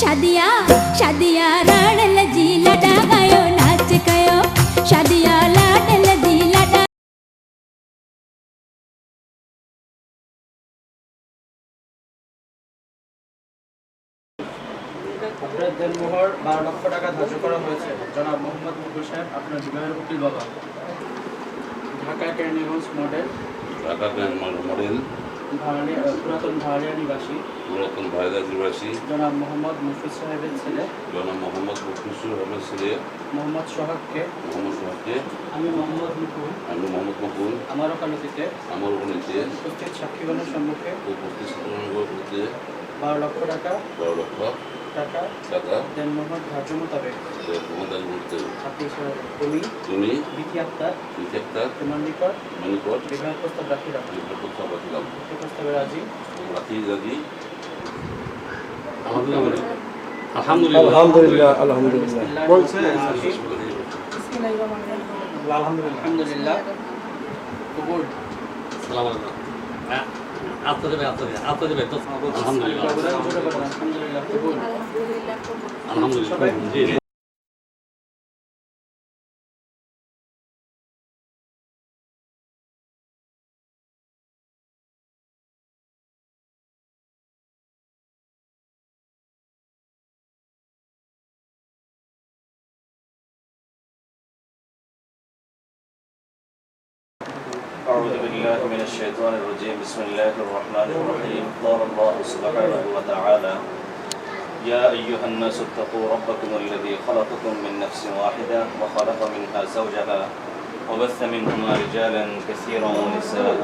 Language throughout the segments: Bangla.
शादिया शादिया रण जी लडा गयो नाच कयो। शादिया लाडल जी लडा আপনার দেনমোহর বারো লক্ষ টাকা ধার্য করা হয়েছে। জনাব মোহাম্মদ মুকুল সাহেব আপনার বিবাহের উকিল বাবা। ঢাকা ক্যান্ডিগঞ্জ মডেল ঢাকা ক্যান্ডিগঞ্জ মডেল পুরাতন নিবাসী। পুরাতন ভাইরাস নিবাসী। জনাব মোহাম্মদ মুফিজ সাহেবের ছেলে। জনাব মোহাম্মদ মুখলিসুর রহমান ছেলে। মোহাম্মদ সোহাগকে। মোহাম্মদ সোহাগকে। আমি মোহাম্মদ মুকুল। আমি মোহাম্মদ মকুল। আমার ওকালতিতে আমার উপনীতে উপস্থিত সাক্ষীগণের সম্মুখে। উপস্থিত বারো লক্ষ টাকা। বারো লক্ষ টাকা। টাকা। দেনমোহর ধার্য মোতাবেক। তুমি তুমি বিথি আক্তার বিশেষতা তোমার নিকট মানিকট বিবাহ প্রস্তাব রাখি রাখি প্রস্তাব রাখিলাম। এই প্রস্তাবে রাজি? রাখি রাজি আলহামদুলিল্লাহ। আলহামদুলিল্লাহ। বলছে আলহামদুলিল্লাহ। কবুল। আত্মা দেবে আত্মা দেবে আত্মা দেবে আলহামদুলিল্লাহ। আলহামদুলিল্লাহ। আলহামদুলিল্লাহ। জি। أعوذ بالله من الشيطان الرجيم. بسم الله الرحمن الرحيم. قال الله سبحانه وتعالى يا أيها الناس اتقوا ربكم الذي خلقكم من نفس واحدة وخلق منها زوجها وبث منهما رجالا كثيرا ونساء.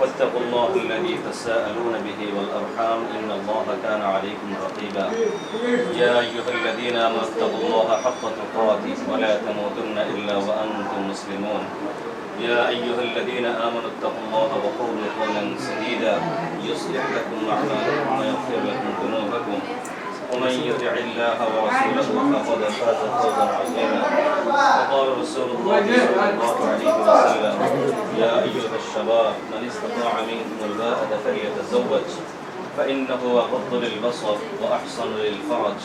واتقوا الله الذي تساءلون به والأرحام. إن الله كان عليكم رقيبا. يا أيها الذين آمنوا اتقوا الله حق تقاته ولا تموتن إلا وأنتم مسلمون. يا أيها الذين آمنوا اتقوا الله وقولوا قولا سديدا. يصلح لكم أعمالكم ويغفر لكم ذنوبكم. ومن يطع الله ورسوله فقد فاز فوزا عظيما. وقال رسول الله صلى الله عليه وسلم يا أيها الشباب من استطاع منكم الباءة فليتزوج فإنه أغض للبصر وأحصن للفرج.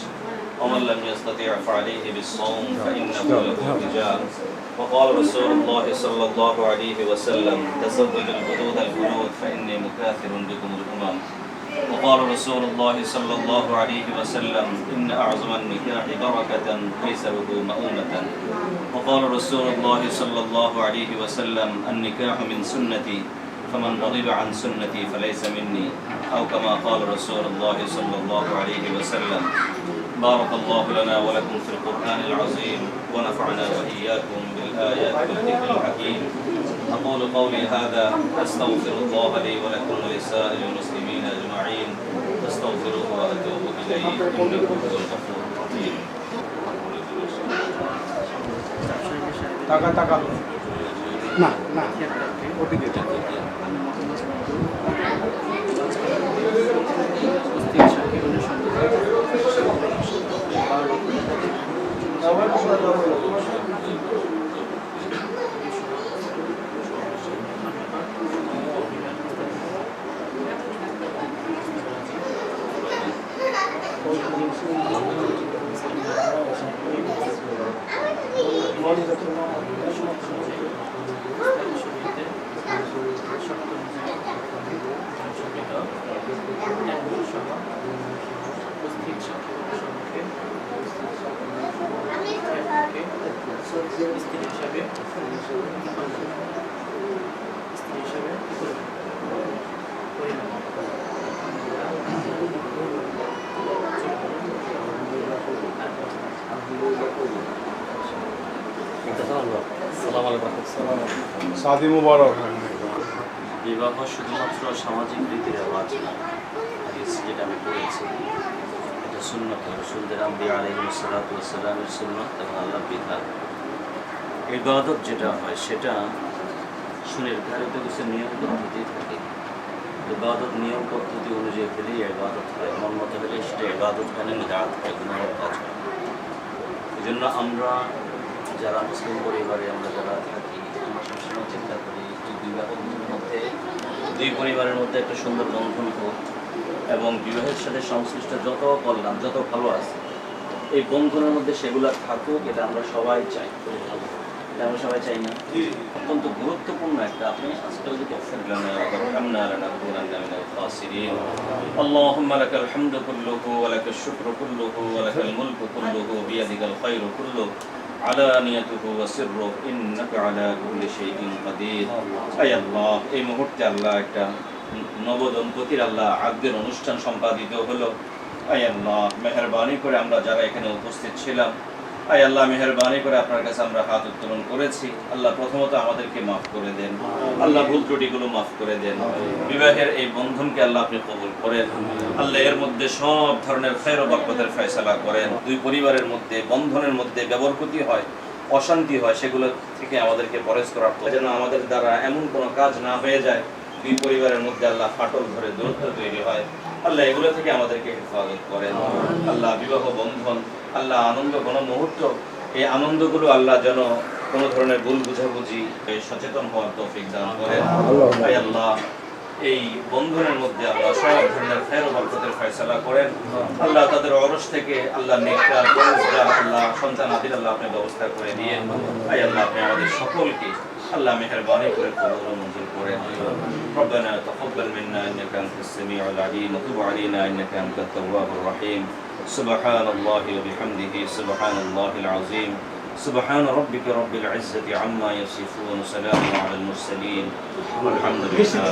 ومن لم يستطع فعليه بالصوم فإنه له وجاء وقال رسول الله صلى الله عليه وسلم تزوجوا البدود البنود فإني مكاثر بكم الأمم. وقال رسول الله صلى الله عليه وسلم إن أعظم النكاح بركة ليس له مؤونة. وقال رسول الله صلى الله عليه وسلم النكاح من سنتي فمن رغب عن سنتي فليس مني. أو كما قال رسول الله صلى الله عليه وسلم بارك الله لنا ولكم في القرآن العظيم ونفعنا وإياكم بالآيات والذكر الحكيم أقول قولي هذا أستغفر الله لي ولكم ولسائر المسلمين أجمعين فاستغفروه وأتوب إليه إنه هو الغفور الرحيم টাকা টাকা না না ওদিকে উপস্থিত হিসাবে স্ত্রী হিসাবে কি করবে? পরিণত। আসসালামু আলাইকুম সাদি মুবারক। বিবাহ শুধুমাত্র সামাজিক রীতি রেওয়াজ যেটা আমি পড়েছি এটা সুন্নত রসুলদের আম্বি আলহিমসালামের সুন্নত এবং আল্লাহ বিধান। ইবাদত যেটা হয় সেটা সুনির্ধারিত কিছু নিয়ম পদ্ধতি থাকে? ইবাদত নিয়ম পদ্ধতি অনুযায়ী হলেই ইবাদত হয় মন মতো হলে সেটা ইবাদত হয় না নিরাত হয় গুণার কাজ হয়। এই জন্য আমরা যারা মুসলিম পরিবারে আমরা যারা থাকি আমরা সবসময় চিন্তা করি এই বিবাহ বন্ধনের মধ্যে দুই পরিবারের মধ্যে একটা সুন্দর বন্ধন হোক এবং বিবাহের সাথে সংশ্লিষ্ট যত কল্যাণ যত ভালো আছে এই বন্ধনের মধ্যে সেগুলো থাকুক এটা আমরা সবাই চাই এটা আমরা সবাই চাই না অত্যন্ত গুরুত্বপূর্ণ একটা আপনি আজকাল যে দেখছেন গ্রামে ظلمنا لنكونن من الخاسرين اللهم لك الحمد كله ولك الشكر كله ولك الملك كله بيدك الخير كله আলানিয়াতুহু ওয়া সিররুহু ইন্নাকা আলা কুল্লি শাইইন কাদির। আয় আল্লাহ, এই মুহূর্তে আল্লাহ একটা নবদম্পতির আল্লাহ আদ্যের অনুষ্ঠান সম্পাদিত হলো। আয় আল্লাহ, মেহেরবানি করে আমরা যারা এখানে উপস্থিত ছিলাম আই আল্লাহ, মেহরবানি করে আপনার কাছে আমরা হাত উত্তোলন করেছি। আল্লাহ প্রথমত আমাদেরকে মাফ করে দেন। আল্লাহ ভুল ত্রুটিগুলো মাফ করে দেন। বিবাহের এই বন্ধনকে আল্লাহ আপনি কবুল করেন। আল্লাহ এর মধ্যে সব ধরনের খৈর বরকতের ফয়সালা করেন। দুই পরিবারের মধ্যে, বন্ধনের মধ্যে ব্যবরকতি হয়, অশান্তি হয়, সেগুলো থেকে আমাদেরকে পরেজ করার যেন আমাদের দ্বারা এমন কোনো কাজ না হয়ে যায়। দুই পরিবারের মধ্যে আল্লাহ ফাটল ধরে দূরত্ব তৈরি হয়। আল্লাহ এগুলো থেকে আমাদেরকে হেফাজত করেন। আল্লাহ বিবাহ বন্ধন আল্লাহ আনন্দ কোনো মুহূর্ত এই আনন্দগুলো আল্লাহ যেন কোনো ধরনের ভুল বুঝাবুঝি এই সচেতন হওয়ার তৌফিক দান করেন তাই আল্লাহ এই বন্ধনের মধ্যে আল্লাহ সব ধরনের ফের বরকতের ফয়সালা করেন আল্লাহ তাদের অরস থেকে আল্লাহ নেকটা পরেজগা, আল্লাহ সন্তান আদির আল্লাহ আপনি ব্যবস্থা করে দিয়ে আই আল্লাহ আপনি আমাদের সকলকে আল্লাহ মেহরবানি করে কবুল ও মঞ্জুর করেন ربنا تقبل منا انك انت السميع العليم وتب علينا انك انت التواب الرحيم سبحان الله وبحمده سبحان الله العظيم. سبحان ربك رب العزة عما يصفون سلام على المرسلين. والحمد لله